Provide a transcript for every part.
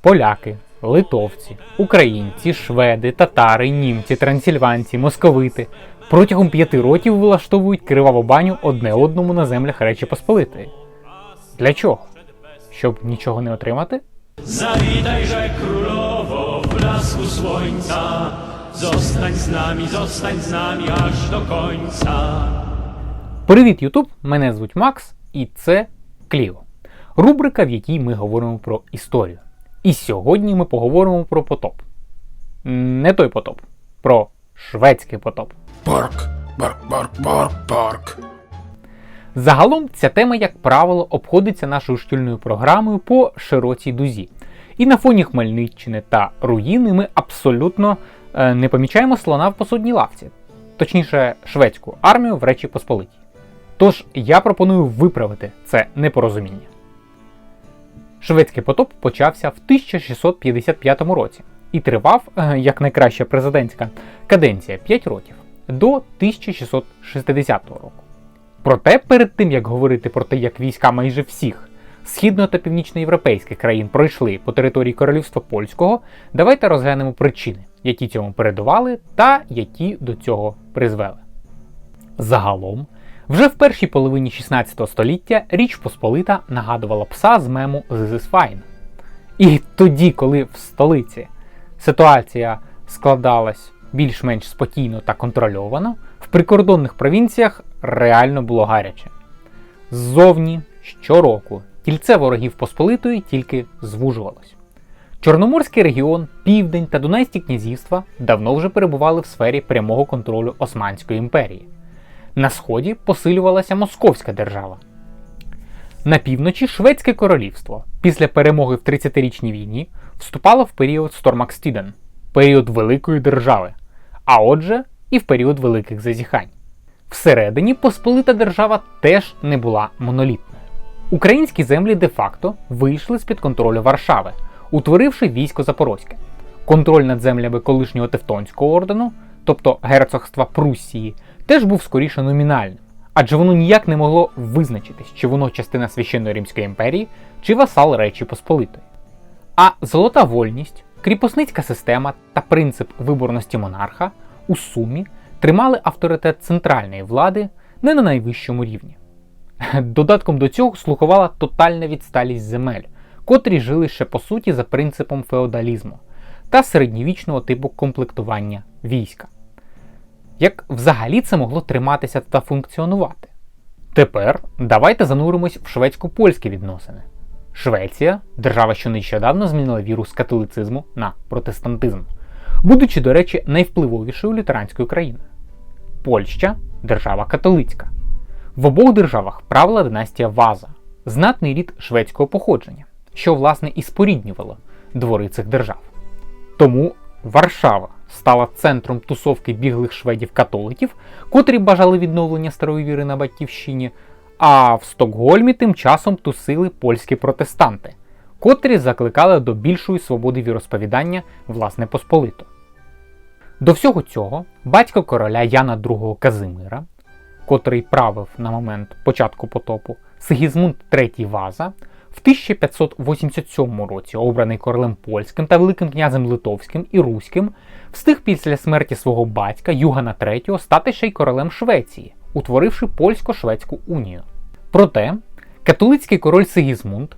поляки, литовці, українці, шведи, татари, німці, трансильванці, московити протягом п'яти років влаштовують криваву баню одне одному на землях Речі Посполитої. Для чого? Щоб нічого не отримати? Zawitajże królowo w blasku słońca, zostań z nami, zostań z nami aż do końca. Привіт, Ютуб! Мене звуть Макс, і це Кліо. Рубрика, в якій ми говоримо про історію. І сьогодні ми поговоримо про потоп. Не той потоп, про шведський потоп. Парк, парк, парк, парк, парк. Загалом ця тема, як правило, обходиться нашою штільною програмою по широкій дузі. І на фоні Хмельниччини та руїни ми абсолютно е, не помічаємо слона в посудній лавці, точніше, шведську армію в Речі Посполитій. Тож я пропоную виправити це непорозуміння. Шведський потоп почався в 1655 році і тривав, е, як найкраща президентська каденція 5 років до 1660 року. Проте, перед тим як говорити про те, як війська майже всіх східно- та північноєвропейських країн пройшли по території Королівства Польського, давайте розглянемо причини, які цьому передували та які до цього призвели. Загалом, вже в першій половині 16 століття Річ Посполита нагадувала пса з мему «This is fine». І тоді, коли в столиці ситуація складалась більш-менш спокійно та контрольовано, в прикордонних провінціях реально було гаряче. Ззовні щороку кільце ворогів Посполитої тільки звужувалось. Чорноморський регіон, Південь та Дунайські князівства давно вже перебували в сфері прямого контролю Османської імперії. На сході посилювалася Московська держава. На півночі Шведське королівство після перемоги в 30-річній війні вступало в період Стормакстіден, період великої держави, а отже, і в період великих зазіхань. Всередині Посполита держава теж не була монолітною. Українські землі де-факто вийшли з-під контролю Варшави, утворивши військо Запорозьке. Контроль над землями колишнього Тевтонського ордену, тобто герцогства Пруссії, теж був скоріше номінальним, адже воно ніяк не могло визначитись, чи воно частина священної Римської імперії, чи васал Речі Посполитої. А золота вольність, кріпосницька система та принцип виборності монарха у сумі тримали авторитет центральної влади не на найвищому рівні. Додатком до цього слухувала тотальна відсталість земель, котрі жили ще по суті за принципом феодалізму та середньовічного типу комплектування війська. Як взагалі це могло триматися та функціонувати? Тепер давайте зануримось в шведсько-польські відносини. Швеція держава, що нещодавно змінила віру з католицизму на протестантизм, будучи, до речі, найвпливовішою лютеранською країною. Польща держава католицька. В обох державах правила династія Ваза, знатний рід шведського походження, що власне і споріднювало двори цих держав. Тому Варшава стала центром тусовки біглих шведів-католиків, котрі бажали відновлення старої віри на батьківщині, а в Стокгольмі тим часом тусили польські протестанти, котрі закликали до більшої свободи віросповідання власне посполито. До всього цього батько короля Яна II Казимира, котрий правив на момент початку потопу, Сигізмунд III Ваза, в 1587 році, обраний королем польським та великим князем Литовським і Руським, встиг після смерті свого батька Югана III стати ще й королем Швеції, утворивши польсько-шведську унію. Проте католицький король Сигізмунд,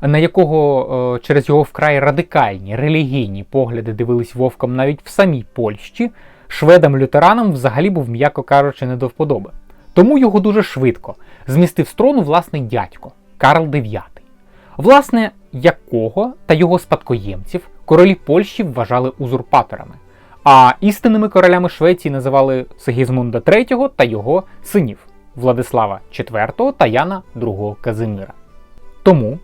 на якого е, через його вкрай радикальні релігійні погляди дивились вовком навіть в самій Польщі, шведам-лютеранам взагалі був, м'яко кажучи, не до вподоби. Тому його дуже швидко змістив з трону власний дядько Карл IX, власне, якого та його спадкоємців королі Польщі вважали узурпаторами, а істинними королями Швеції називали Сигізмунда III та його синів Владислава IV та Яна II Казимира. Тому,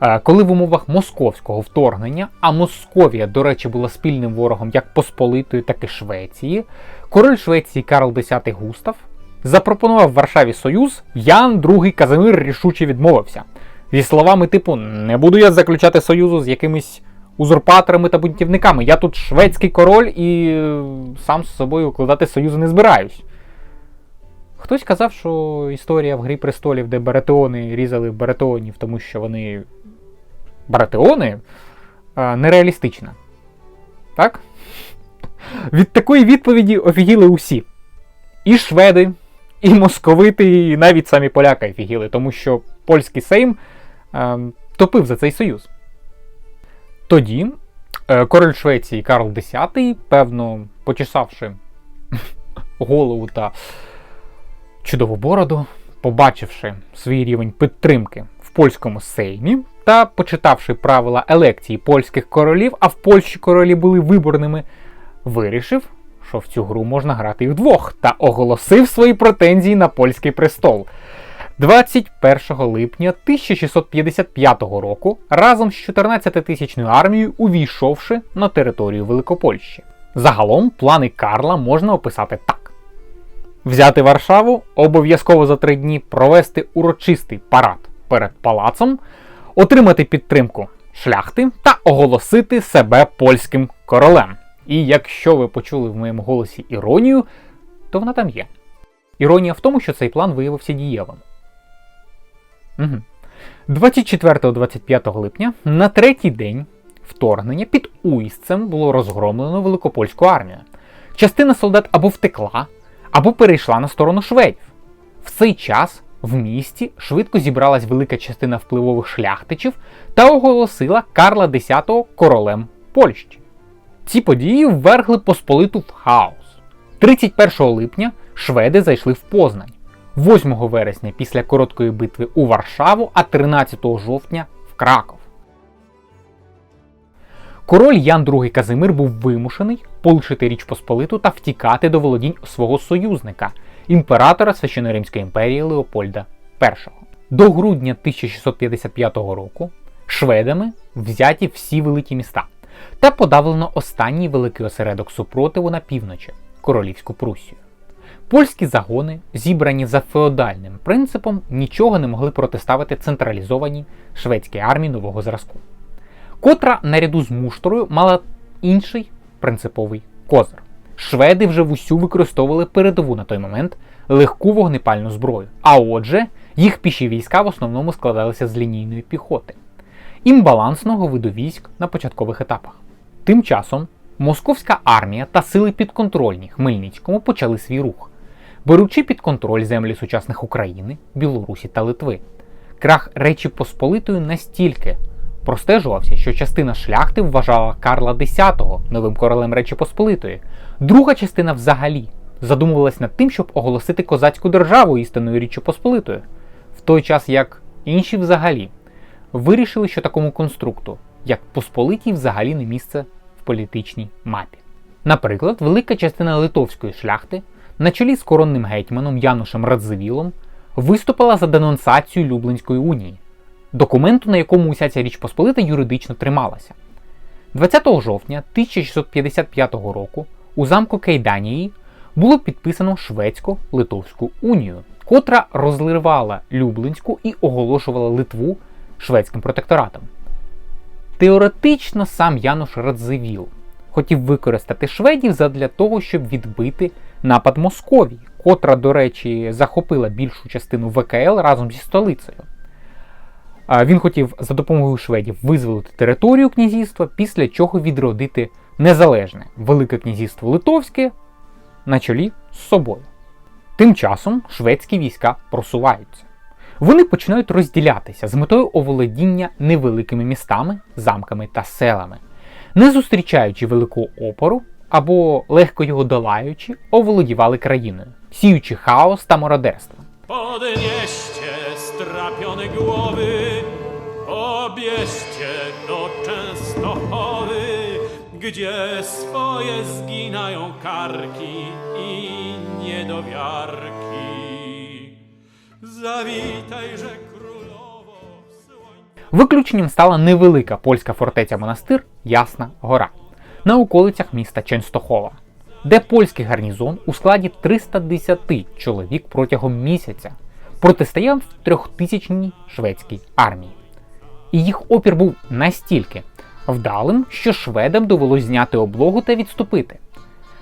е, коли в умовах московського вторгнення, а Московія, до речі, була спільним ворогом як Посполитої, так і Швеції, король Швеції Карл X Густав запропонував Варшаві союз, Ян II Казимир рішуче відмовився. Зі словами типу: не буду я заключати союзу з якимись узурпаторами та бунтівниками. Я тут шведський король і е, сам з собою укладати союзи не збираюсь. Хтось казав, що історія в Грі престолів, де баратеони різали баратеонів, тому що вони баратеони, е, нереалістична. Так? Від такої відповіді офігіли усі. І шведи, і московити, і навіть самі поляки офігіли, тому що польський сейм е, топив за цей союз. Тоді е, король Швеції Карл X, певно, почесавши голову та чудову бороду, побачивши свій рівень підтримки в польському сеймі та почитавши правила елекції польських королів, а в Польщі королі були виборними, вирішив, що в цю гру можна грати і вдвох, та оголосив свої претензії на польський престол. 21 липня 1655 року разом з 14-тисячною армією увійшовши на територію Великопольщі. Загалом плани Карла можна описати так: взяти Варшаву, обов'язково за три дні провести урочистий парад перед палацом, отримати підтримку шляхти та оголосити себе польським королем. І якщо ви почули в моєму голосі іронію, то вона там є. Іронія в тому, що цей план виявився дієвим. Угу. 24-25 липня на третій день вторгнення під Уїстцем було розгромлено великопольську армію. Частина солдат або втекла, або перейшла на сторону шведів. В цей час в місті швидко зібралась велика частина впливових шляхтичів та оголосила Карла X королем Польщі. Ці події ввергли Посполиту в хаос. 31 липня шведи зайшли в Познань. 8 вересня після короткої битви у Варшаву, а 13 жовтня в Краков. Король Ян II Казимир був вимушений полишити Річ Посполиту та втікати до володінь свого союзника, імператора Священно-Римської імперії Леопольда І. До грудня 1655 року шведами взяті всі великі міста та подавлено останній великий осередок супротиву на півночі Королівську Пруссію. Польські загони, зібрані за феодальним принципом, нічого не могли протиставити централізованій шведській армії нового зразку, котра наряду з муштрою мала інший принциповий козир. Шведи вже вусю використовували передову на той момент легку вогнепальну зброю, а отже, їх піші війська в основному складалися з лінійної піхоти, імбалансного виду військ на початкових етапах. Тим часом московська армія та сили підконтрольні Хмельницькому почали свій рух, беручи під контроль землі сучасних України, Білорусі та Литви. Крах Речі Посполитої настільки простежувався, що частина шляхти вважала Карла X новим королем Речі Посполитої, друга частина взагалі задумувалась над тим, щоб оголосити козацьку державу істинною Річчю Посполитою, в той час як інші взагалі вирішили, що такому конструкту, як Посполитій, взагалі не місце в політичній мапі. Наприклад, велика частина литовської шляхти на чолі з коронним гетьманом Янушем Радзивілом виступила за денонсацію Люблинської унії, документу, на якому уся ця річ Посполита юридично трималася. 20 жовтня 1655 року у замку Кейданії було підписано Шведсько-Литовську унію, котра розливала Люблинську і оголошувала Литву шведським протекторатом. Теоретично сам Януш Радзивіл хотів використати шведів задля того, щоб відбити напад Московії, котра, до речі, захопила більшу частину ВКЛ разом зі столицею. Він хотів за допомогою шведів визволити територію князівства, після чого відродити незалежне Велике князівство Литовське на чолі з собою. Тим часом шведські війська просуваються. Вони починають розділятися з метою оволодіння невеликими містами, замками та селами, не зустрічаючи великого опору або легко його долаючи, оволодівали країною, сіючи хаос та мародерство. Podnieście strapione głowy, pobierzcie do Częstochowy, gdzie swoje zginają karki i niedowiarki. W. Виключенням стала невелика польська фортеця монастир Ясна Гора на околицях міста Ченстохова, де польський гарнізон у складі 310 чоловік протягом місяця протистояв трьохтисячній шведській армії. І їх опір був настільки вдалим, що шведам довелось зняти облогу та відступити,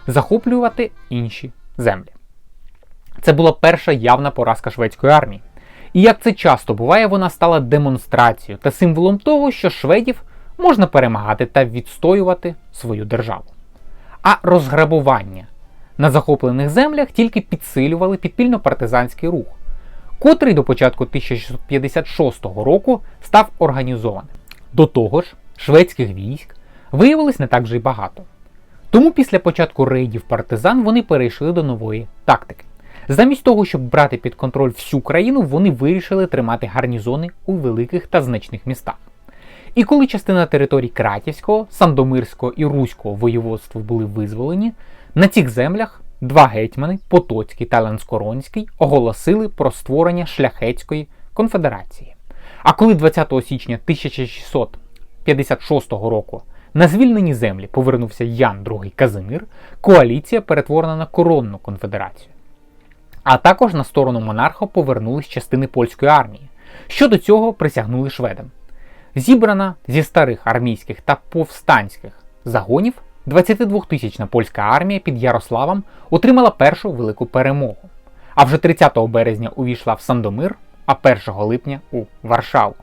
захоплювати інші землі. Це була перша явна поразка шведської армії. І як це часто буває, вона стала демонстрацією та символом того, що шведів можна перемагати та відстоювати свою державу. А розграбування на захоплених землях тільки підсилювали підпільно-партизанський рух, котрий до початку 1656 року став організованим. До того ж, шведських військ виявилось не так вже й багато. Тому після початку рейдів партизан вони перейшли до нової тактики. Замість того, щоб брати під контроль всю країну, вони вирішили тримати гарнізони у великих та значних містах. І коли частина територій Кратівського, Сандомирського і Руського воєводства були визволені, на цих землях два гетьмани, Потоцький та Ланскоронський, оголосили про створення шляхетської конфедерації. А коли 20 січня 1656 року на звільнені землі повернувся Ян II Казимир, коаліція перетворена на коронну конфедерацію. А також на сторону монарха повернулись частини польської армії. Щодо цього присягнули шведам. Зібрана зі старих армійських та повстанських загонів, 22-тисячна польська армія під Ярославом отримала першу велику перемогу. А вже 30 березня увійшла в Сандомир, а 1 липня у Варшаву.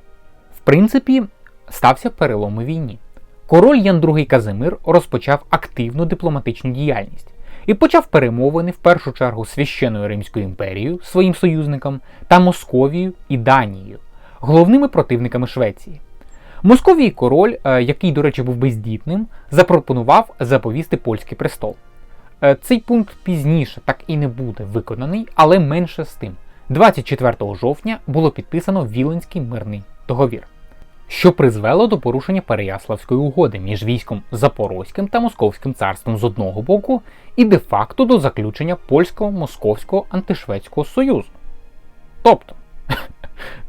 В принципі, стався перелом у війні. Король Ян II Казимир розпочав активну дипломатичну діяльність і почав перемовини в першу чергу священною Римською імперією, своїм союзником, та Московією і Данією, головними противниками Швеції. Московії король, е, який, до речі, був бездітним, запропонував заповісти польський престол. Е, Цей пункт пізніше так і не буде виконаний, але менше з тим. 24 жовтня було підписано Віленський мирний договір, що призвело до порушення Переяславської угоди між військом Запорозьким та Московським царством з одного боку і де-факто до заключення польсько-московського антишведського союзу. Тобто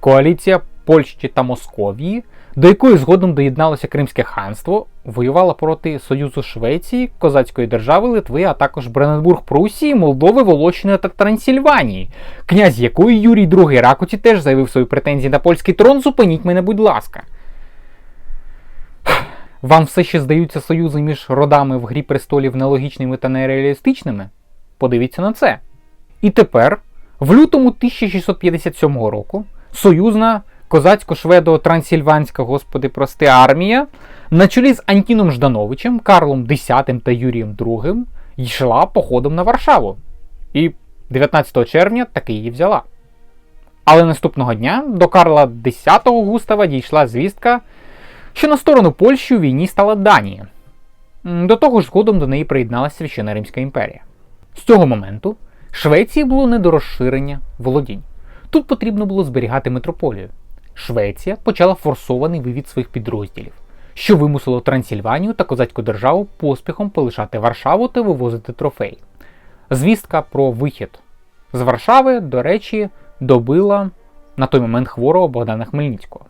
коаліція Польщі та Московії, до якої згодом доєдналося Кримське ханство, воювала проти Союзу Швеції, Козацької держави, Литви, а також Брененбург Прусії, Молдови, Волощини та Трансильванії, князь якої Юрій II Ракуті теж заявив свої претензії на польський трон. Зупиніть мене, будь ласка. Вам все ще здаються союзи між родами в грі престолів нелогічними та нереалістичними? Подивіться на це. І тепер, в лютому 1657 року, союзна козацько-шведо-трансильванська, господи, прости, армія на чолі з Антіном Ждановичем, Карлом X та Юрієм II йшла походом на Варшаву. І 19 червня таки її взяла. Але наступного дня до Карла X Густава дійшла звістка, що на сторону Польщі у війні стала Данія. До того ж, згодом до неї приєдналася Священна Римська імперія. З цього моменту Швеції було не до розширення володінь. Тут потрібно було зберігати метрополію. Швеція почала форсований вивід своїх підрозділів, що вимусило Трансильванію та козацьку державу поспіхом полишати Варшаву та вивозити трофеї. Звістка про вихід з Варшави, до речі, добила на той момент хворого Богдана Хмельницького.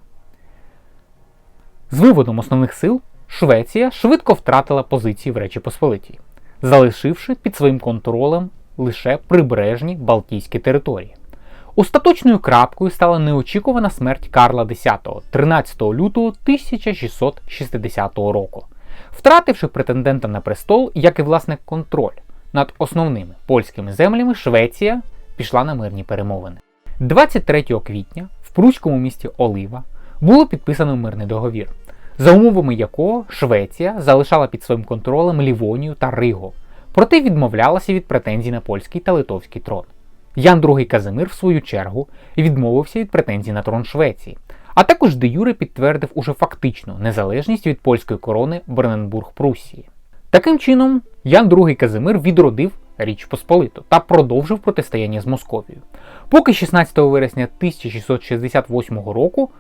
З виводом основних сил Швеція швидко втратила позиції в Речі Посполитій, залишивши під своїм контролем лише прибережні Балтійські території. Остаточною крапкою стала неочікувана смерть Карла X 13 лютого 1660 року, втративши претендента на престол, як і власне контроль над основними польськими землями, Швеція пішла на мирні перемовини. 23 квітня в пруському місті Олива було підписано мирний договір, за умовами якого Швеція залишала під своїм контролем Лівонію та Риго, проте відмовлялася від претензій на польський та литовський трон. Ян II Казимир, в свою чергу, відмовився від претензій на трон Швеції, а також де Юре підтвердив уже фактичну незалежність від польської корони Брененбург Пруссії. Таким чином, Ян II Казимир відродив Річ Посполиту та продовжив протистояння з Московією, поки 16 вересня 1668 року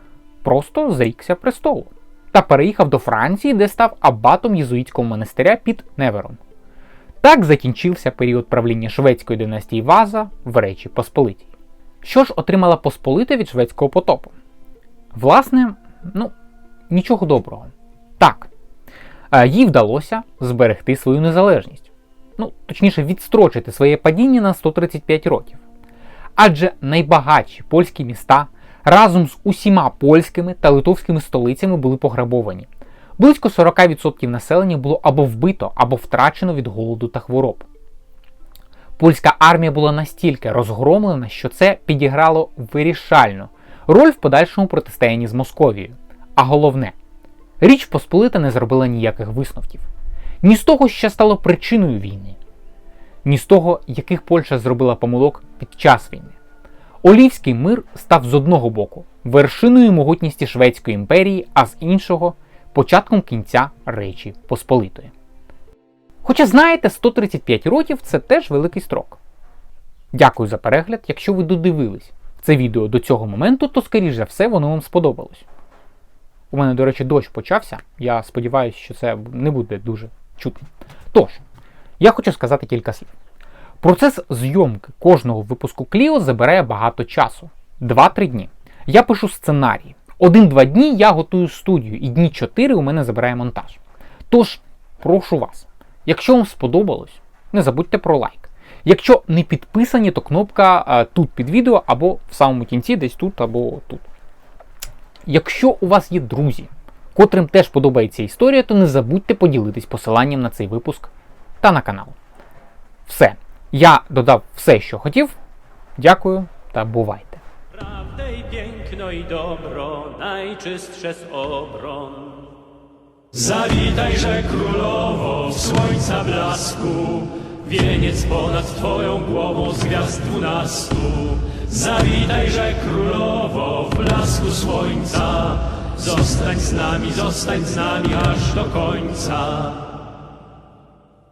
просто зрікся престолу та переїхав до Франції, де став абатом єзуїтського монастиря під Невером. Так закінчився період правління шведської династії Ваза в Речі Посполитій. Що ж отримала Посполита від шведського потопу? Власне, ну, нічого доброго. Так, е, їй вдалося зберегти свою незалежність. Ну, точніше, відстрочити своє падіння на 135 років. Адже найбагатші польські міста разом з усіма польськими та литовськими столицями були пограбовані. Близько 40% населення було або вбито, або втрачено від голоду та хвороб. Польська армія була настільки розгромлена, що це підіграло вирішальну роль в подальшому протистоянні з Московією. А головне, Річ Посполита не зробила ніяких висновків. Ні з того, що стало причиною війни, ні з того, яких Польща зробила помилок під час війни. Олівський мир став з одного боку вершиною могутності Шведської імперії, а з іншого початком кінця Речі Посполитої. Хоча знаєте, 135 років це теж великий строк. Дякую за перегляд. Якщо ви додивились це відео до цього моменту, то скоріш за все воно вам сподобалось. У мене, до речі, дощ почався. Я сподіваюся, що це не буде дуже чутно. Тож, я хочу сказати кілька слів. Процес зйомки кожного випуску Кліо забирає багато часу 2-3 дні. Я пишу сценарій. Один-два дні я готую студію, і дні 4 у мене забирає монтаж. Тож, прошу вас, якщо вам сподобалось, не забудьте про лайк. Якщо не підписані, то кнопка е, тут під відео або в самому кінці, десь тут або тут. Якщо у вас є друзі, котрим теж подобається історія, то не забудьте поділитись посиланням на цей випуск та на канал. Все. Я dodał все, що хотів. Dякую та бувайте. Piękno i dobro, najczystsze z obron. Zawitajże królowo w słońca blasku, wieniec ponad twoją głową z gwiazd dwunastu. Zawitajże królowo w blasku słońca, zostań z nami, zostań z nami aż do końca.